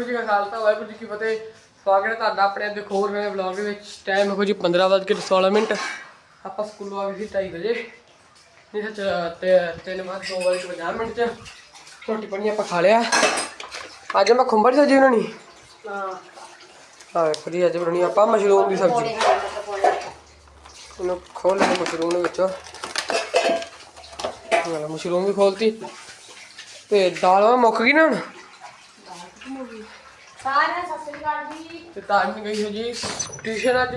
ਵਾਹਿਗੁਰੂ ਜੀ ਕਾ ਖਾਲਸਾ, ਵਾਹਿਗੁਰੂ ਜੀ ਕੀ ਫਤਿਹ। ਸਵਾਗਤ ਹੈ ਤੁਹਾਡਾ ਆਪਣੇ ਅੱਜ ਇੱਕ ਹੋਰ ਨਵੇਂ ਵਲੌਗ ਦੇ ਵਿੱਚ। ਟਾਈਮ ਹੋ ਜੀ 15 ਵੱਜ ਕੇ 16 ਮਿੰਟ। ਆਪਾਂ ਸਕੂਲੋਂ ਆ ਗਏ ਸੀ 2:30 ਵਜੇ। ਨਹੀਂ, ਸੱਚ, ਤੇ ਤਿੰਨ ਬਾਅਦ 2 ਵਜੇ 50 ਮਿੰਟ ਚ ਰੋਟੀ ਪਾਣੀ ਆਪਾਂ ਖਾ ਲਿਆ। ਅੱਜ ਮੈਂ ਖੁੰਬਰ ਸਬਜ਼ੀ ਬਣਾਉਣੀ। ਹਾਂ ਹਾਂ ਵੇਖੋ ਜੀ ਅੱਜ ਬਣਾਉਣੀ ਆਪਾਂ ਮਸ਼ਰੂਮ ਦੀ ਸਬਜ਼ੀ। ਇਹਨੂੰ ਖੋਲ ਲੈ ਮਸ਼ਰੂਮ ਦੇ ਵਿੱਚੋਂ। ਮਸ਼ਰੂਮ ਵੀ ਖੋਲਤੀ। ਤੇ ਦਾਲ ਮੁੱਕ ਗਈ ਨਾ ਹੁਣ? ਸਾਰਿਆਂ ਸਤਿ ਸ੍ਰੀ ਅਕਾਲ ਜੀ। ਤੇ ਤਾਜ ਨੇ ਗਈ ਹੈ ਜੀ ਟਿਊਸ਼ਨ ਅੱਜ।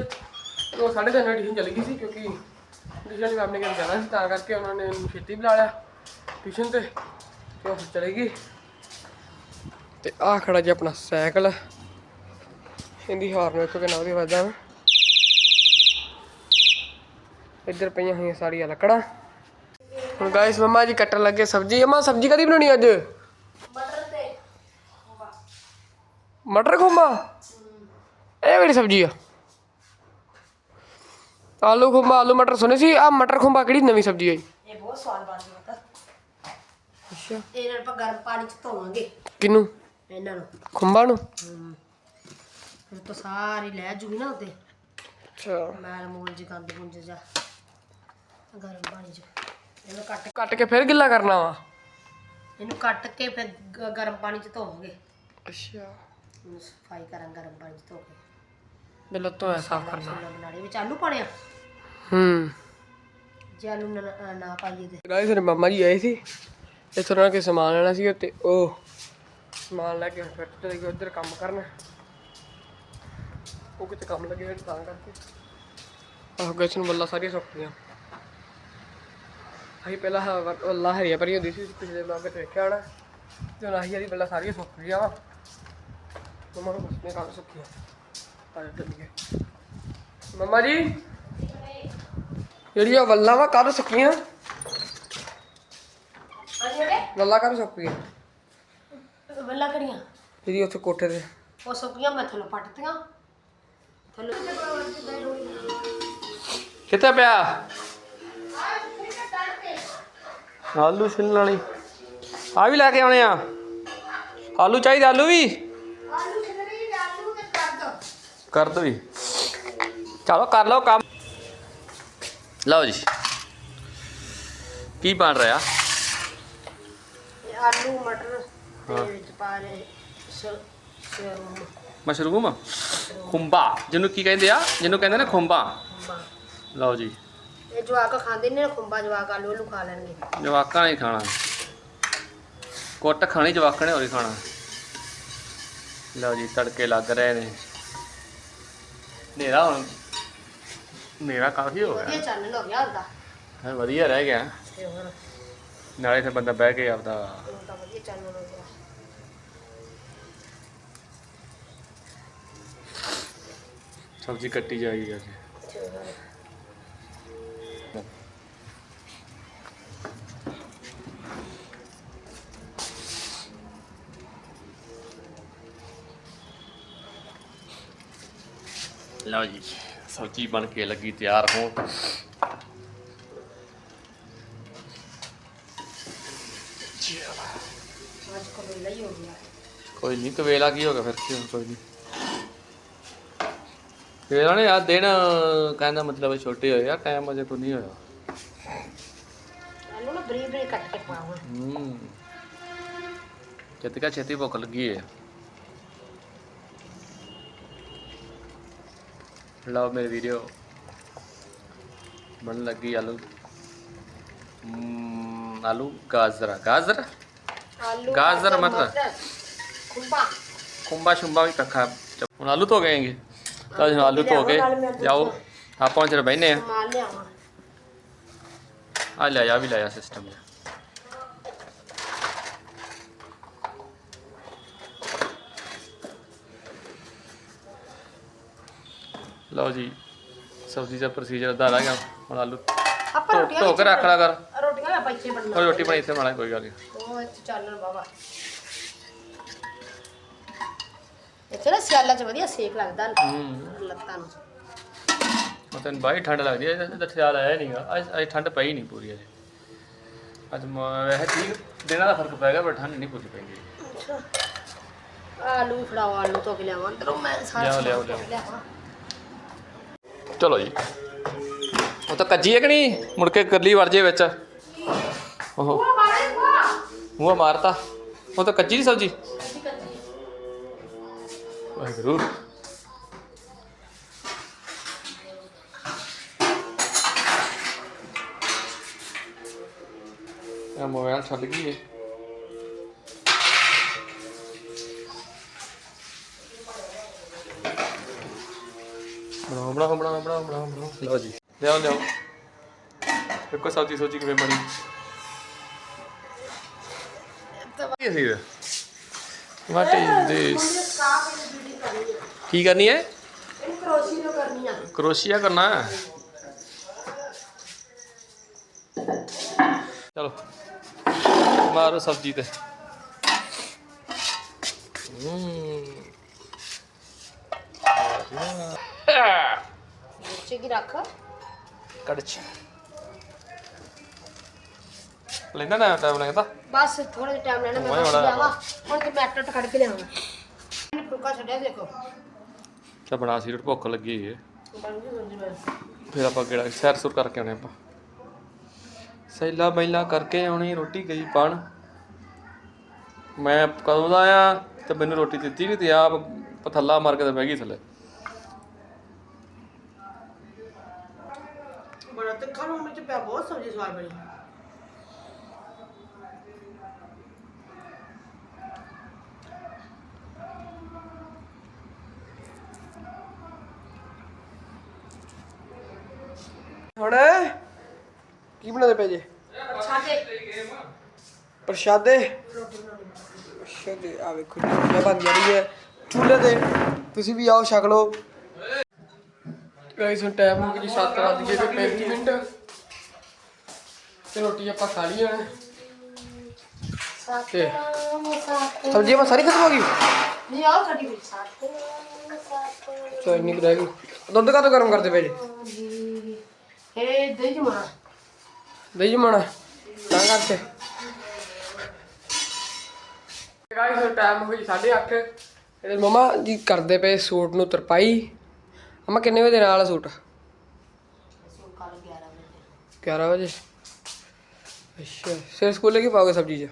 ਉਹ ਸਾਢੇ ਤਿੰਨ ਵਜੇ ਟਿਊਸ਼ਨ ਚਲੀ ਗਈ ਸੀ ਕਿਉਂਕਿ ਟਿਊਸ਼ਨ ਵੀ ਆਪਣੇ ਘਰ ਜਾਣਾ ਸੀ, ਤਾਂ ਕਰਕੇ ਉਹਨਾਂ ਨੇ ਛੇਤੀ ਬੁਲਾ ਲਿਆ ਟਿਊਸ਼ਨ ਤੇ ਤੇ ਉਹ ਚਲੀ ਗਈ ਤੇ ਆਹ ਖੜਾ ਜੀ ਆਪਣਾ ਸਾਈਕਲ। ਇਹਦੀ ਹਾਰਨ ਵੇਖੋ ਕਿੰਨਾ ਵਧੀਆ ਵੱਜਦਾ ਇੱਧਰ ਪਈਆਂ ਹੋਈਆਂ ਸਾਰੀਆਂ ਲੱਕੜਾਂ। ਹੁਣ ਗਾਇਸ ਮੰਮਾ ਜੀ ਕੱਟਣ ਲੱਗੇ ਸਬਜ਼ੀ। ਅਮਾ, ਸਬਜ਼ੀ ਕਦੀ ਬਣਾਉਣੀ ਅੱਜ ਮਟਰ ਤੇ ਮਟਰ ਖੁੰਬਾ ਇਹ ਕਿਹੜੀ ਸਬਜ਼ੀ ਆ? ਆਲੂ ਖੁੰਬਾ ਆਲੂ ਮਟਰ ਸੁਣੇ ਸੀ ਆ ਮਟਰ ਖੁੰਬਾ ਕਿਹੜੀ ਨਵੀਂ ਸਬਜ਼ੀ ਹੈ ਇਹ ਬਹੁਤ ਸਵਾਦ ਬਣਦੀ ਹੈ ਅੱਛਾ। ਇਹਨਾਂ ਨੂੰ ਆਪਾਂ ਗਰਮ ਪਾਣੀ ਚ ਧੋਵਾਂਗੇ। ਕਿਨੂੰ ਇਹਨਾਂ ਨੂੰ। ਖੁੰਬਾ ਨੂੰ? ਫਿਰ ਤਾਂ ਸਾਰੀ ਲੈ ਜੂਗੀ ਨਾ ਉੱਤੇ। ਅੱਛਾ। ਮੈਲ ਮੂਲ ਜੀ ਗੰਦ ਗੁੰਜ ਜਾ ਗਰਮ ਪਾਣੀ ਚ। ਇਹਨੂੰ ਕੱਟ ਕੱਟ ਕੇ ਫਿਰ ਗਿੱਲਾ ਕਰਨਾ ਵਾ? ਇਹਨੂੰ ਕੱਟ ਕੇ ਫਿਰ ਗ- ਗਰਮ ਪਾਣੀ ਚ ਧੋਵਾਂਗੇ। ਅੱਛਾ। ਇਹਨੂੰ ਸਫ਼ਾਈ ਕਰਾਂਗੇ ਗਰਮ ਪਾਣੀ ਚ ਧੋ ਕੇ। ਲੱਤੋਂ ਐ ਸਾਫ਼ ਕਰਨਾ। ਛੋਲਾ ਬਣਾੜੇ ਵਿੱਚ ਆਲੂ ਪਾਣਿਆ ਹੂੰ। ਜੇ ਆਲੂ ਨਾ- ਨਾ ਨਾ ਪਾਈਏ ਤੇ। ਗਾਇਸ ਮੇਰੇ ਮਾਮਾ ਜੀ ਆਏ ਸੀ। ਇੱਥੋਂ ਉਹਨਾਂ ਕੇ ਸਮਾਨ ਲੈਣਾ ਸੀ ਤੇ ਉਹ ਸਮਾਨ ਲੈ ਕੇ ਫਿਰ ਚਲੇ ਗਏ ਉੱਧਰ ਕੰਮ ਕਰਨ। ਉਹ ਕਿਤੇ ਕੰਮ ਲੱਗੇ ਹੋਏ ਨੇ ਤਾਂ ਕਰਕੇ। ਆਹ ਗੈਸ ਨੂੰ ਬੱਲਾ ਸਾਰੀਆਂ ਸੁੱਕ ਗਈਆਂ ਅਸੀਂ ਪਹਿਲਾਂ ਹ- ਵੱਲਾ ਹਰੀਆਂ ਭਰੀ ਹੁੰਦੀ ਸੀ ਪਿਛਲੇ ਵਲੌਗ ਵਿੱਚ ਵੇਖਿਆ ਹੋਣਾ। ਤੇ ਹੁਣ ਆਹੀ ਵਾਲੀ ਬੱਲਾ ਸਾਰੀਆਂ ਸੁੱਕ ਗਈਆਂ ਵਾ। ਮਮਾ ਨੂੰ ਬਸ ਨੇ ਕੰਮ ਸੁੱਕੀਆਂ ਆ ਜਾ ਚੱਲੀਏ ਮਮਾ ਜੀ ਜਿਹੜੀਆਂ ਵੱਲਾਂ ਵਾ ਕੱਲ ਸੁੱਕੀਆਂ ਵੱਲਾਂ ਕੱਲ ਸੁੱਕ ਗਈਆਂ ਵੱਲਾ ਕਰੀਆਂ ਜਿਹੜੀ ਉੱਥੇ ਕੋਠੇ ਤੇ ਉਹ ਸੁੱਕੀਆਂ ਮੈਂ ਥੱਲੋਂ ਪੱਟਤੀਆਂ ਥੱਲੋਂ ਕਿੱਥੇ ਪਿਆ ਆਲੂ ਛਿੱਲਣ ਵਾਲੀ। ਆ ਵੀ ਲੈ ਕੇ ਆਉਣੇ ਆ। ਆਲੂ ਚਾਹੀਦੇ ਆਲੂ ਵੀ ਆਲੂ ਛਿਲਰੀ ਆਲੂ ਤੇ ਕੱਦ ਕਰ ਦੋ ਵੀ ਚਲੋ ਕਰ ਲਓ ਕੰਮ। ਲਓ ਜੀ। ਕੀ ਬਣ ਰਿਹਾ? ਆਲੂ ਮਟਰ ਤੇ ਵਿੱਚ ਪਾ ਰਹੇ ਮਸ਼ਰੂਮ? ਖੁੰਬਾ। ਜਿਹਨੂੰ ਕੀ ਕਹਿੰਦੇ ਆ? ਜਿਹਨੂੰ ਕਹਿੰਦੇ ਨੇ ਖੁੰਬਾ। ਲਓ ਜੀ। ਇਹ ਜਵਾਕ ਖਾਂਦੇ ਨੇ ਖੁੰਬਾ ਜਵਾਕ ਆਲੂ ਆਲੂ ਖਾ ਲੈਣਗੇ। ਜਵਾਕਾਂ ਨੇ ਖਾਣਾ। ਕੁੱਟ ਖਾਣੀ ਜਵਾਕਾਂ ਨੇ ਹੋਰ ਹੀ ਖਾਣਾ। ਲਓ ਜੀ ਤੜਕੇ ਲੱਗ ਰਹੇ ਨੇ। ਹਨੇਰਾ ਹੁਣ। ਹਨੇਰਾ ਕਾਫੀ ਹੋ ਵਧੀਆ ਗਿਆ। ਚਾਨਣ ਹੋ ਗਿਆ ਹੁੰਦਾ ਹੈ ਵਧੀਆ ਰਹਿ ਗਿਆ। ਤੇ ਹੋਰ? ਨਾਲੇ ਫਿਰ ਬੰਦਾ ਬਹਿ ਕੇ ਆਪਦਾ ਹੁਣ ਤਾਂ ਵਧੀਆ ਚਾਨਣ ਹੋ ਗਿਆ ਸਬਜ਼ੀ ਕੱਟੀ ਜਾਏਗੀ ਅੱਜ। ਤੇ ਹੋਰ। ਲਓ ਜੀ ਸਬਜ਼ੀ ਬਣ ਕੇ ਲੱਗੀ ਤਿਆਰ ਹੋਣ। ਕੋ ਕੋਈ ਨਹੀਂ ਕਵੇਲਾ ਕੀ ਹੋ ਗਿਆ ਫਿਰ? ਕੀ ਕੋਈ ਨਹੀਂ ਕਵੇਲਾ ਨੇ ਆ ਦਿਨ ਕਹਿੰਦਾ ਮਤਲਬ ਛੋਟੇ ਹੋਏ ਆ ਟਾਈਮ ਅਜੇ ਕੋਈ ਨਹੀਂ ਹੋਇਆ। ਆਲੂ ਨਾ ਬਰੀ ਬਰੀ ਕੱਟ ਕੇ ਪਾਵਾਂ ਹੂੰ। ਕਿਤਕਾ ਛੇਤੀ ਭੁੱਖ ਲੱਗੀ ਹੈ ਲਓ ਮੇਰੇ ਵੀਡੀਓ ਬਣ ਲੱਗੀ ਆਲੂ। ਆਲੂ ਗਾਜਰ ਗਾਜਰ? ਆਲੂ ਗਾਜਰ ਮਟਰ। ਖੁੰਬਾ ਖੁੰਬਾ ਸ਼ੁੰਬਾ ਵੀ ਕੱਖਾ ਹੁਣ ਆਲੂ ਧੋ ਗਏਗੇ ਤਾਂ ਹੁਣ ਆਲੂ ਧੋ ਕੇ ਜਾਓ। ਆਪਾਂ ਚਲ ਬੈਨੇ ਆ। ਆ ਲੈ ਆ ਵੀ ਲਿਆ ਸਿਸਟਮ ਲਓ ਜੀ ਸਬਜ਼ੀ ਦਾ ਪ੍ਰੋਸੀਜਰ ਅਦਾ ਰਹਿ ਗਿਆ ਹੁਣ ਆਲੂ ਆਪਾਂ ਧੋ ਰੋਟੀਆਂ ਧੋ ਕੇ ਰੱਖ ਲਿਆ ਕਰ। ਰੋਟੀਆਂ ਆਪਾਂ ਇੱਥੇ ਬਣਨਾ। ਕੋਈ ਰੋਟੀ ਬਣੀ ਇੱਥੇ ਬਣਾ ਕੋਈ ਗੱਲ ਨਹੀਂ। ਉਹ ਇੱਥੇ ਚੱਲਣ ਬਾਬਾ। ਇੱਥੇ ਨਾ ਸਿਆਲਾਂ 'ਚ ਵਧੀਆ ਸੇਕ ਲੱਗਦਾ। ਹੂੰ। ਲੱਤਾਂ ਨੂੰ। ਉਹ ਤੈਨੂੰ ਬਾਈ ਠੰਡ ਲੱਗਦੀ ਹੈ ਇਹਦਾ ਖਿਆਲ ਆਇਆ ਨਹੀਂਗਾ ਅੱਜ ਅੱਜ ਠੰਡ ਪਈ ਨਹੀਂ ਪੂਰੀ ਅਜੇ। ਅੱਜ ਮ- ਵੈਸੇ ਠੀਕ ਦਿਨਾਂ ਦਾ ਫ਼ਰਕ ਪੈ ਗਿਆ ਪਰ ਠੰਡ ਨਹੀਂ ਪੂਰੀ ਪੈਂਦੀ। ਆਲੂ ਫੜਾਓ ਆਲੂ ਧੋ ਕੇ ਲਿਆਵਾਂ। ਅੰਦਰੋਂ ਮੈਂ ਸਾਰਾ ਲਿਆਓ, ਸਮਾਨ ਲਿਆਓ, ਧੋ ਕੇ ਲਿਆਵਾਂ। ਚਲੋ ਜੀ। ਉਹ ਤਾਂ ਕੱਜੀ ਹੈ ਕਿ ਨਹੀਂ? ਮੁੜ ਕੇ ਕਰਲੀ ਵੜ ਜੇ ਵਿੱਚ। ਉਹ ਮੂੰਹ ਮਾਰਤਾ। ਉਹ ਤਾਂ ਕੱਚੀ ਦੀ ਸਬਜੀ। ਵਾਹਿਗੁਰੂ। ਇਹ ਮੋਬਾਈਲ ਛੱਡ ਗਈ ਏ। ਬਣਾਓ ਬਣਾਓ ਬਣਾਓ ਬਣਾਓ ਬਣਾਓ। ਲਓ ਜੀ। ਲਿਆਓ ਲਿਆਓ। ਦੇਖੋ ਸਬਜ਼ੀ ਸੋਚੀ ਕਿਵੇਂ ਬਣੀ। ਕੀ ਸੀ ਵਾਟ ਇਜ਼ ਦਿਸ ਕੀ ਕਰਨੀ ਹੈ? ਇਹਨੂੰ ਕਰੋਸ਼ੀ ਨੂੰ ਕਰਨੀ ਆ। ਕਰੋਸ਼ੀਆ ਕਰਨਾ? ਹੈ ਚਲੋ ਮਾਰੋ ਸਬਜ਼ੀ ਤੇ। ਹੂੰ। ਕੀ ਰੱਖ। ਕੜਛ ਲੈਂਦਾ ਨਾ ਟਾਈਮ ਲੱਗਦਾ ਬਸ ਥੋੜਾ ਜਿਹਾ ਟਾਈਮ ਲੈਣਾ ਮੈਂ ਬਸ ਲਿਆਵਾ। ਹੁਣ ਤੇ ਮੈਂ ਟੱਟ ਕੱਢ ਕੇ ਲਿਆਵਾਂ। ਇਹਨੇ ਫੁਲਕਾ ਛੱਡਿਆ ਦੇਖੋ। ਤਾਂ ਬਣਾ ਸੀ ਰੋਟੀ ਭੁੱਖ ਲੱਗੀ ਏ। ਬਣ ਗਈ ਸਬਜ਼ੀ ਬਣ ਫਿਰ ਆਪਾਂ ਕਿਹੜਾ ਸੈਰ ਸੁਰ ਕਰਕੇ ਆਉਣੇ ਆਪਾਂ। ਸੈਲਾ ਬੈਲਾ ਕਰਕੇ ਆਉਣੀ ਰੋਟੀ ਗਈ ਪਾਣ। ਮੈਂ ਕਦੋਂ ਦਾ ਆਇਆ ਤੇ ਮੈਨੂੰ ਰੋਟੀ ਦਿੱਤੀ ਨਹੀਂ ਤੇ ਆਪ ਪਥੱਲਾ ਮਾਰ ਕੇ ਤੇ ਬਹਿ ਗਈ ਥੱਲੇ ਬੜਾ ਤਿੱਖਾ ਨੂੰ ਵਿੱਚ ਪਿਆ ਬਹੁਤ ਸਬਜ਼ੀ ਸਵਾਦ ਬਣੀ। ਹੁਣ ਕੀ ਬਣਾਦੇ ਪਏ ਜੇ? ਪ੍ਰਸ਼ਾਦੇ। ਪ੍ਰਸ਼ਾਦੇ? ਆ ਵੇਖੋ ਜੀ ਬਣ ਜਾ ਰਹੀ ਹੈ ਚੁੱਲ੍ਹੇ ਤੇ ਤੁਸੀਂ ਵੀ ਆਓ ਛਕ ਲਓ। ਗਾਇਸ ਹੁਣ ਟਾਈਮ ਹੋ ਗਿਆ ਜੀ 7 ਵੱਜ ਤੇ 35 ਮਿੰਟ। ਤੇ ਰੋਟੀ ਆਪਾਂ ਖਾ ਲਈ ਹੁਣ ਤੇ ਸਬਜ਼ੀ ਆਪਾਂ ਸਾਰੀ ਖਤਮ ਹੋ ਗਈ? ਨਹੀਂ ਆਓ ਕੱਢੀ ਵਿੱਚ ਸਾਥ ਚੋ ਇੰਨੀ ਕੁ ਰਹਿ ਗਈ। ਦੁੱਧ ਕਾਹਤੋਂ ਗਰਮ ਕਰਦੇ ਪਏ ਜੀ? ਇਹ ਦਹੀਂ ਜਮਾ ਦਹੀਂ ਜਮਾਣਾ ਤਾਂ ਕਰਕੇ। ਗਾਇਸ ਟਾਈਮ ਹੋ ਗਿਆ 8:30 ਇਹਦੇ ਮਮਾ ਜੀ ਕਰਦੇ ਪਏ ਸੂਟ ਨੂੰ ਤਰਪਾਈ। ਅਮਾ ਕਿੰਨੇ ਵਜੇ ਨਾਲ ਆ ਸੂਟ? ਕੱਲ 11 ਵਜੇ। 11 ਵਜੇ। ਅੱਛਾ। ਸਿਰ ਸਕੂਲੇ ਕੀ ਪਾਓਗੇ ਸਬਜ਼ੀ 'ਚ?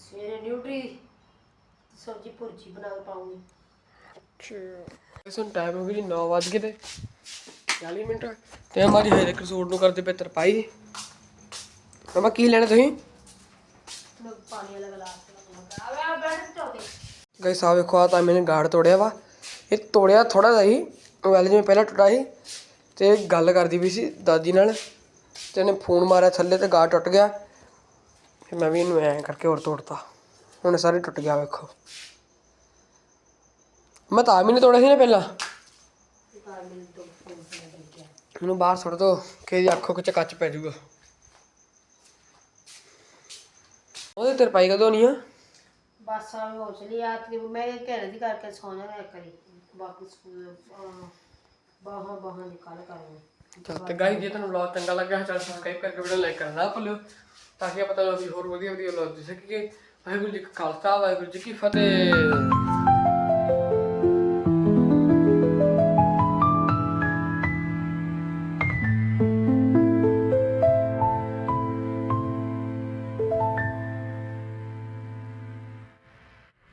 ਸਵੇਰੇ ਨਿਊਟਰੀ ਸਬਜ਼ੀ ਭੁਰਜੀ ਬਣਾ ਕੇ ਪਾਉਂਗੀ ਇਸ ਹੁਣ ਟਾਈਮ ਹੋ ਗਿਆ ਜੀ 9 ਵਜ ਗਏ ਤੇ 40 ਮਿੰਟ। ਤੇ ਹਮਾਰੀ ਹਰੇ ਇੱਕ ਸੂਟ ਨੂੰ ਕਰਦੇ ਪਏ ਤਰਪਾਈ ਮਮਾ ਕੀ ਲੈਣਾ ਤੁਸੀਂ? ਮੈਂ ਪਾਣੀ ਵਾਲਾ ਗਲਾਸ ਲਗਾਉਂਗਾ ਆ ਬੈਠ ਚੋਕੇ ਗਾਇਸ ਆ ਵੇਖੋ ਆ ਤਾਂ ਮੈंने ਗਾੜ ਤੋੜਿਆ ਵਾ। ਇਹ ਤੋੜਿਆ ਥੋੜਾ ਜਿਹਾ ਹੀ ਮੋਬਾਈਲ ਜਿਵੇਂ ਪਹਿਲਾਂ ਟੁੱਟਾ ਸੀ। ਤੇ ਗੱਲ ਕਰਦੀ ਵੀ ਸੀ ਦਾਦੀ ਨਾਲ। ਤੇ ਇਹਨੇ ਫੋਨ ਮਾਰਿਆ, ਥੱਲੇ ਤੇ ਗਾੜ ਟੁੱਟ ਗਿਆ। ਫਿਰ ਮੈਂ ਵੀ ਇਹਨੂੰ ਐਂ ਕਰਕੇ ਹੋਰ ਤੋੜਤਾ। ਹੁਣ ਇਹ ਸਾਰੇ ਟੁੱਟ ਗਿਆ, ਵੇਖੋ। ਮੈਂ ਤਾਂ ਵੀ ਨਹੀਂ ਤੋੜਿਆ ਸੀ ਨਾ ਪਹਿਲਾਂ। ਇਹਨੂੰ ਬਾਹਰ ਸੁੱਟ ਦੋ, ਕਿ ਇਹਦੀ ਅੱਖੋਂ ਵਿੱਚ ਕੱਚ ਪੈ ਜਾਊਗਾ। ਉਹਦੇ ਤੇ ਪਾਈ ਕਦੋਂ ਨਹੀਂ ਆ? ਬਸ ਆ ਹੋ ਚਲੀ ਆ ਕਿ ਮੈਂ ਇਹ ਘਰੇ ਦੀ ਕਰਕੇ ਸੌ ਜਾਣਾ ਇੱਕ ਬਾਕੀ ਸਕੂਲ ਬਾਹਾਂ ਬਾਹਾਂ ਨਿਕਾਲ ਕਰਾਂਗੇ ਚੱਲ ਤੇ ਗਾਈ ਜੇ ਤੁਹਾਨੂੰ ਵਲੌਗ ਚੰਗਾ ਲੱਗਾ ਚੈਨਲ ਸਬਸਕ੍ਰਾਈਬ ਕਰਕੇ ਵੀਡੀਓ ਲਾਈਕ ਕਰਨਾ ਨਾ ਭੁੱਲਿਓ, ਤਾਂ ਕਿ ਪਤਾ ਲੱਗੇ ਹੋਰ ਵਧੀਆ ਵਧੀਆ ਵਲੌਗ ਦਿਖ ਸਕੀਏ ਵਾਹਿਗੁਰੂ ਜੀ ਕਾ ਖਾਲਸਾ, ਵਾਹਿਗੁਰੂ ਜੀ ਕੀ ਫਤਿਹ।